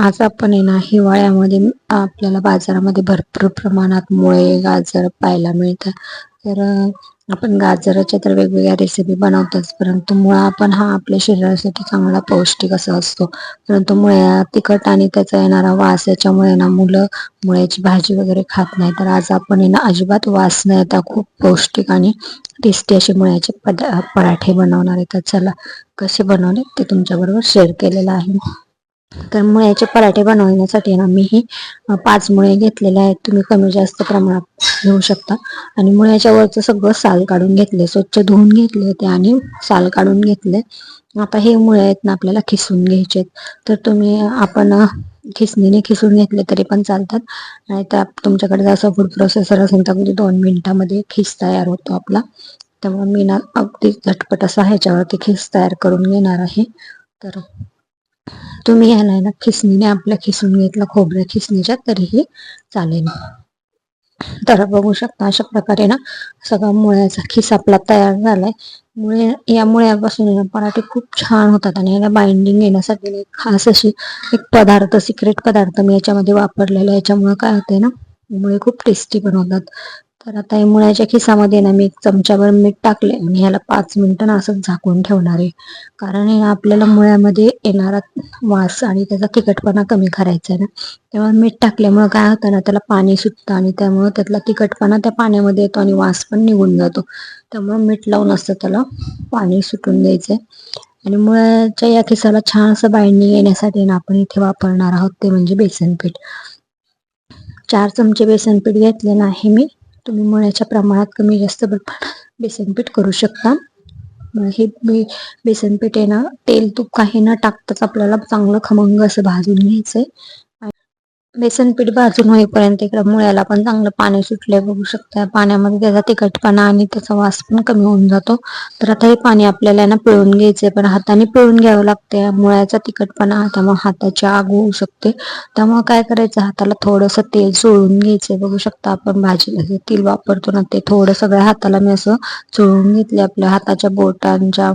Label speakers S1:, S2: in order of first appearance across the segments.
S1: आज आपण आहे ना हिवाळ्यामध्ये आपल्याला बाजारामध्ये भरपूर प्रमाणात मुळे गाजर पाहायला मिळतात तर आपण गाजराच्या तर वेगवेगळ्या रेसिपी बनवतोच परंतु मुळा आपण हा आपल्या शरीरासाठी चांगला पौष्टिक असा असतो. परंतु मुळ्या तिखट आणि त्याचा येणारा वास याच्यामुळे ना मुलं मुळ्याची भाजी वगैरे खात नाही. तर आज आपण आहे ना अजिबात वास न येता खूप पौष्टिक आणि टेस्टी असे मुळ्याचे पदा पराठे बनवणार आहे. तर चला कसे बनवले ते तुमच्याबरोबर शेअर केलेलं आहे. तर मुळ्याचे पराठे बनवण्यासाठी ना मी ही पाच मुळे घेतलेले आहेत. तुम्ही कमी जास्त प्रमाणात घेऊ शकता. आणि मुळ्याच्या वरचं सगळं साल काढून घेतले स्वच्छ धुवून घेतले होते आणि साल काढून घेतले. आता हे मुळे आहेत ना आपल्याला खिसून घ्यायचे तर तुम्ही आपण खिसणीने खिसून घेतले तरी पण चालतात. नाहीतर त्या तुमच्याकडे जसं फूड प्रोसेसर असेल तर अगदी दोन मिनिटामध्ये खिस तयार होतो आपला. त्यामुळे मी ना अगदी झटपट असा ह्याच्यावरती खिस तयार करून घेणार आहे. तर तुम्ही ह्याला ना खिसणीने आपल्या खिसून घेतलं खोबऱ्या खिसणीच्या तरीही चालेल. तर बघू शकता अशा प्रकारे ना सगळा मुळ्याचा खिस आपला तयार झालाय. मुळे या मुळ्यापासून पराठे खूप छान होतात आणि याला बाइंडिंग येण्यासाठी एक खास अशी एक पदार्थ सिक्रेट पदार्थ मी याच्यामध्ये वापरलेला आहे. याच्यामुळे काय होतंय ना मुळे खूप टेस्टी पण होतात तर आता या मुळ्याच्या खिसामध्ये ना मी एक चमच्यावर मीठ टाकले आणि ह्याला पाच मिनिटं ना असंच झाकून ठेवणार आहे. कारण हे आपल्याला मुळ्यामध्ये येणारा वास आणि त्याचा तिखटपणा कमी करायचा आहे ना. तेव्हा मीठ टाकल्यामुळे काय होतं ना त्याला पाणी सुटतं आणि त्यामुळे त्यातला तिखटपणा त्या पाण्यामध्ये येतो आणि वास पण निघून जातो. त्यामुळे मीठ लावून असतं त्याला पाणी सुटून द्यायचंय. आणि मुळ्याच्या या खिसाला छान असं बाइंडिंग येण्यासाठी ना आपण इथे वापरणार आहोत ते म्हणजे बेसन पीठ चार चमचे बेसन पीठ घेतलेलं आहे मी तुम्ही मुळ्याच्या प्रमाणात कमी जास्त बेसन पीठ करू शकता. मग हे बे बेसन पीठ आहे ना तेल तूप काही न टाकताच आपल्याला चांगलं खमंग असं भाजून घ्यायचंय. बेसन पीठ भाजून होईपर्यंत इकडे मुळ्याला पण चांगलं पाणी सुटलंय बघू शकता पाण्यामध्ये त्याचा तिखटपणा आणि त्याचा वास पण कमी होऊन जातो. तर आता हे पाणी आपल्याला ना पिळून घ्यायचंय पण हाताने पिळून घ्यावं लागते मुळ्याचा तिखटपणा त्यामुळे हाताची आग होऊ शकते. त्यामुळे काय करायचं? हाताला थोडंसं तेल चोळून घ्यायचंय. बघू शकता आपण भाजीला जे तेल वापरतो ना ते थोडं सगळ्या हाताला मी असं चोळून घेतले आपल्या हाताच्या बोटांच्या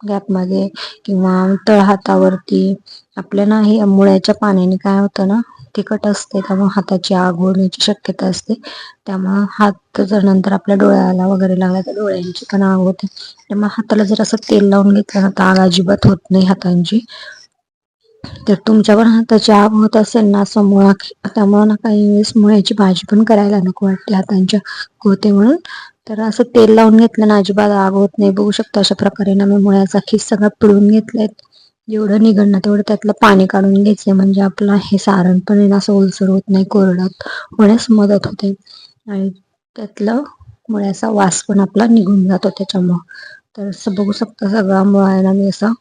S1: गॅपमध्ये किंवा तळ हातावरती आपल्या ना हे मुळ्याच्या पाण्याने काय होतं ना तिखट असते त्यामुळे हाताची आग होण्याची शक्यता असते. त्यामुळे हात जर नंतर आपल्या डोळ्याला वगैरे लागला तर डोळ्यांची पण आग होते. त्यामुळे हाताला जर असं तेल लावून घेतलं ना तर आग अजिबात होत नाही हातांची. तर तुमच्यावर हाताची आग होत असेल ना असं मुळा त्यामुळे ना काही वेळेस मुळ्याची भाजी पण करायला नको वाटते हातांच्या होते म्हणून तर असं तेल लावून घेतलं ना अजिबात आग होत नाही. बघू शकता अशा प्रकारे ना मी मुळ्याचा खीस सगळा पिळून घेतलाय. जेवढं निघण ना तेवढं त्यातलं पाणी काढून घ्यायचंय म्हणजे आपलं हे सारण पण ना असं ओलसर होत नाही कोरडत होण्यास मदत होते. आणि त्यातलं मुळ्याचा वास पण आपला निघून जातो त्याच्यामुळं. तर असं बघू शकता सगळा मुळायला मी असा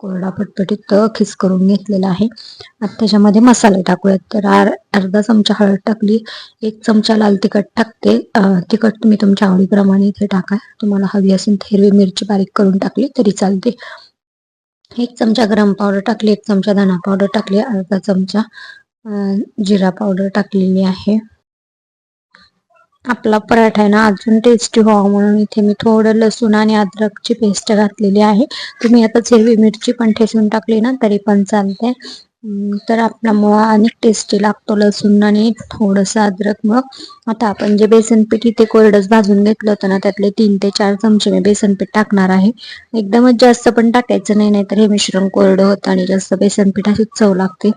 S1: कोरडा पटपटीत खिस करून घेतलेला आहे. आता त्याच्यामध्ये मसाले टाकूयात. तर अर्धा चमचा हळद टाकली एक चमचा लाल तिखट टाकते. तिखट तुम्ही तुमच्या आवडीप्रमाणे इथे टाका. तुम्हाला हवी असेल तर हिरवी मिरची बारीक करून टाकली तरी चालते. एक चमचा गरम पावडर टाकली एक चमचा धना पावडर टाकली अर्धा चमचा जिरा पावडर टाकलेली आहे. आपला पराठा आहे ना अजून टेस्टी व्हावा म्हणून इथे मी थोडं लसूण आणि अद्रकची पेस्ट घातलेली आहे. तुम्ही आता हिरवी मिरची पण ठेचून टाकली ना तरी पण चालते तर आपला मुळा आणि टेस्टी लागतो लसूण आणि थोडंसं अद्रक. मग आता आपण जे बेसन पीठ इथे कोरडच भाजून घेतलं होतं ना त्यातले तीन ते चार चमचे मी बेसन पीठ टाकणार आहे. एकदमच जास्त पण टाकायचं नाही नाहीतर हे मिश्रण कोरडं होतं आणि जास्त बेसन अशी चव लागते.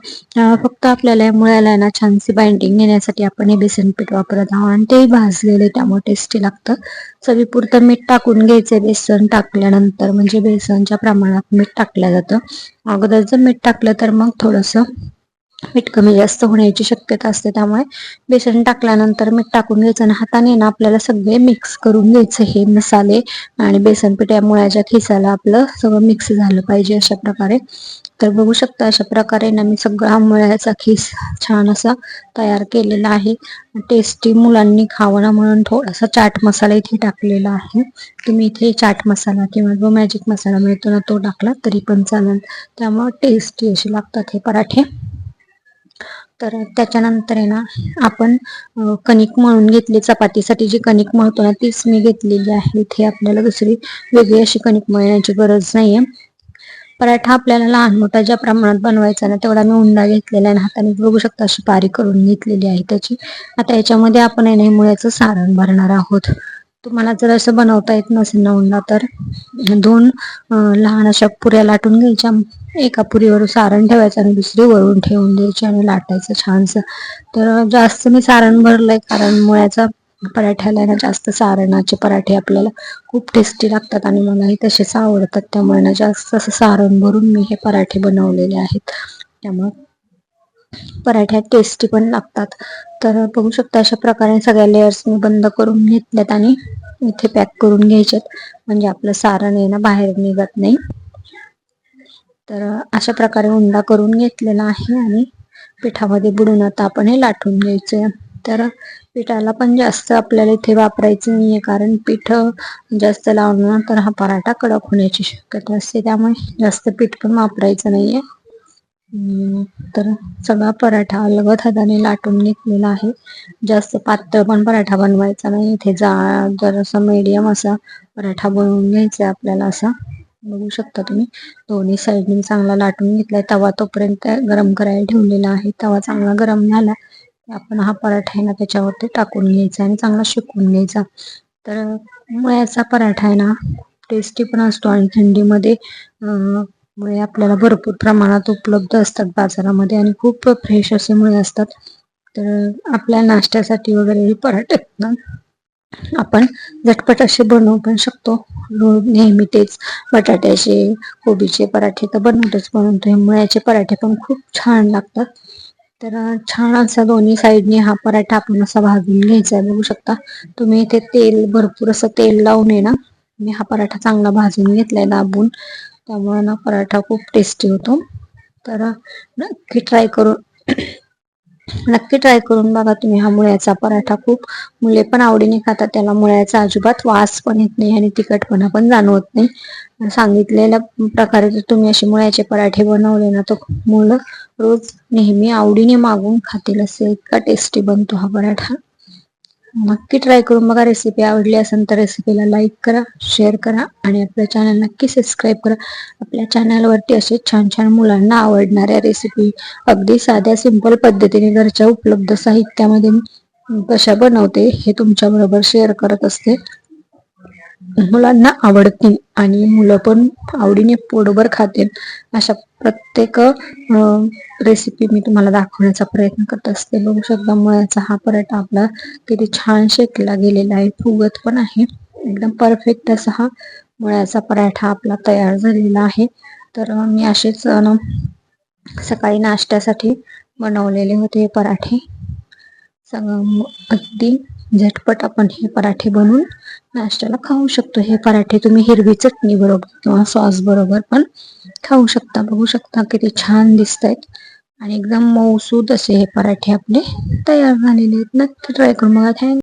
S1: फक्त आपल्याला या मुळ्याला ना छानशी बाइंडिंग घेण्यासाठी आपण हे बेसन पीठ वापरत आहोत आणि तेही भाजलेले त्यामुळे टेस्टी लागतं. चवीपुरतं मीठ टाकून घ्यायचं बेसन टाकल्यानंतर म्हणजे बेसनच्या प्रमाणात मीठ टाकलं जातं. अगोदर जर मीठ टाकलं तर मग थोडंसं मीठ कमी जास्त होण्याची शक्यता असते. त्यामुळे बेसन टाकल्यानंतर मीठ टाकून घ्यायचं आणि हाताने ना आपल्याला सगळे मिक्स करून घ्यायचं हे मसाले आणि बेसन पीठ या मुळ्याच्या खिसाला आपलं सगळं मिक्स झालं पाहिजे अशा प्रकारे. तर बघू शकता अशा प्रकारे ना मी सगळा मुळ्याचा खिस छान असा तयार केलेला आहे. टेस्टी मुलांनी खावं ना म्हणून थोडासा चाट मसाला इथे टाकलेला आहे. तुम्ही इथे चाट मसाला किंवा जो मॅजिक मसाला मिळतो ना तो टाकला तरी पण चालेल. त्यामुळे टेस्टी असे लागतात हे पराठे. तर त्याच्यानंतर आहे ना आपण कणिक मळून घेतली चपातीसाठी जी कणिक मळतो ना तीच मी घेतलेली आहे इथे आपल्याला दुसरी वेगळी अशी कणिक मळण्याची गरज नाहीये. पराठा आपल्याला लहान मोठा ज्या प्रमाणात बनवायचा ना तेवढा मी उंडा घेतलेला आहे हाताने बघू शकता अशी पारी करून घेतलेली आहे त्याची. आता याच्यामध्ये आपण आहे ना मुळ्याचं सारण भरणार आहोत. तुम्हाला जर असं बनवता येत नसेल ना उंडा तर दोन लहान अशा पुऱ्या लाटून घ्यायच्या. एका पुरीवर सारण ठेवायचं आणि दुसरी वरून ठेवून द्यायची आणि लाटायचं छानसं. तर जास्त मी सारण भरलंय कारण मुळ्याचा पराठ्याला ना जास्त सारणाचे पराठे आपल्याला खूप टेस्टी लागतात आणि मलाही तसेच आवडतात. त्यामुळे ना जास्त असं सारण भरून मी हे पराठे बनवलेले आहेत. त्यामुळे पराठ्यात टेस्टी पण लागतात. तर बघू शकता अशा प्रकारे सगळ्या लेअर्स मी बंद करून घेतल्यात आणि इथे पॅक करून घ्यायच्यात म्हणजे आपलं सारण आहे ना बाहेर निघत नाही. तर अशा प्रकारे उंडा करून घेतलेला आहे आणि पिठामध्ये बुडून आता आपण हे लाटून घ्यायचंय. तर पिठाला पण जास्त आपल्याला इथे वापरायचं नाहीये कारण पीठ जास्त लावलं तर हा पराठा कडक होण्याची शक्यता असते. त्यामुळे जास्त पीठ पण वापरायचं नाहीये. तर सगळा पराठा अलगद हाताने लाटून घेतलेला आहे. जास्त पातळ पण पराठा बनवायचा नाही. इथे जा जर मीडियम असा पराठा बनवून घ्यायचा आपल्याला असा बघू शकता तुम्ही. दोन्ही साईडने चांगला लाटून घेतलाय. तवा तोपर्यंत गरम करायला ठेवलेला आहे. तवा चांगला गरम झाला आपण हा पराठा आहे ना त्याच्यावरती टाकून घ्यायचा आणि चांगला शिकून घ्यायचा. तर मुळ्याचा पराठा आहे ना टेस्टी पण असतो आणि थंडीमध्ये मुळे आपल्याला भरपूर प्रमाणात उपलब्ध असतात बाजारामध्ये आणि खूप फ्रेश असे मुळे असतात. तर आपल्या नाश्त्यासाठी वगैरे हे पराठे आपण झटपट असे बनवू पण शकतो. हो, नेहमी तेच बटाट्याचे कोबीचे पराठे तर बनवतोच बनवतो मुळ्याचे पराठे पण खूप छान लागतात. तर छान असा दोन्ही साईडने हा पराठा आपण असा भाजून घ्यायचा आहे बघू शकता. तुम्ही इथे तेल भरपूर असं तेल लावून आहे ना मी हा पराठा चांगला भाजून घेतलाय दाबून. त्यामुळे ना पराठा खूप टेस्टी होतो. तर नक्की ट्राय करून नक्की ट्राय करून बघा तुम्ही हा मुळ्याचा पराठा खूप मुले पण आवडीने खातात. त्याला मुळ्याचा अजिबात वास पण येत नाही आणि तिखटपणा पण जाणवत नाही. सांगितलेल्या प्रकारे जर तुम्ही असे मुळ्याचे पराठे बनवले ना तर मुलं रोज नेहमी आवडीने मागून खातील. असे इतका टेस्टी बनतो हा पराठा. नक्की ट्राय करून बघा रेसिपी आवडली असेल तर रेसिपीला लाईक करा शेअर करा आणि आपल्या चॅनल नक्की सबस्क्राईब करा. आपल्या चॅनलवरती असे छान छान मुलांना आवडणाऱ्या रेसिपी अगदी साध्या सिंपल पद्धतीने घरच्या उपलब्ध साहित्यामध्ये कशा बनवते हे तुमच्याबरोबर शेअर करत असते. मुलांना आवडतील आणि मुलं पण आवडीने पोटभर खातील अशा प्रत्येक रेसिपी मी तुम्हाला दाखवण्याचा प्रयत्न करत असते. बघू शकता मुळ्याचा हा पराठा आपला किती छान शेकला गेलेला आहे. फुगत पण आहे. एकदम परफेक्ट असा हा मुळ्याचा पराठा आपला तयार झालेला आहे. तर मी असेच सकाळी नाश्त्यासाठी बनवलेले होते पराठे. सगळं अगदी झटपट आपण हे पराठे बनवून नाश्त्याला खाऊ शकतो. हे पराठे तुम्ही हिरवी चटणी बरोबर किंवा सॉस बरोबर पण खाऊ शकता. बघू शकता किती छान दिसत आहेत आणि एकदम मऊसूद असे हे पराठे आपले तयार झालेले आहेत. नक्की ट्राय करून बघा. थँक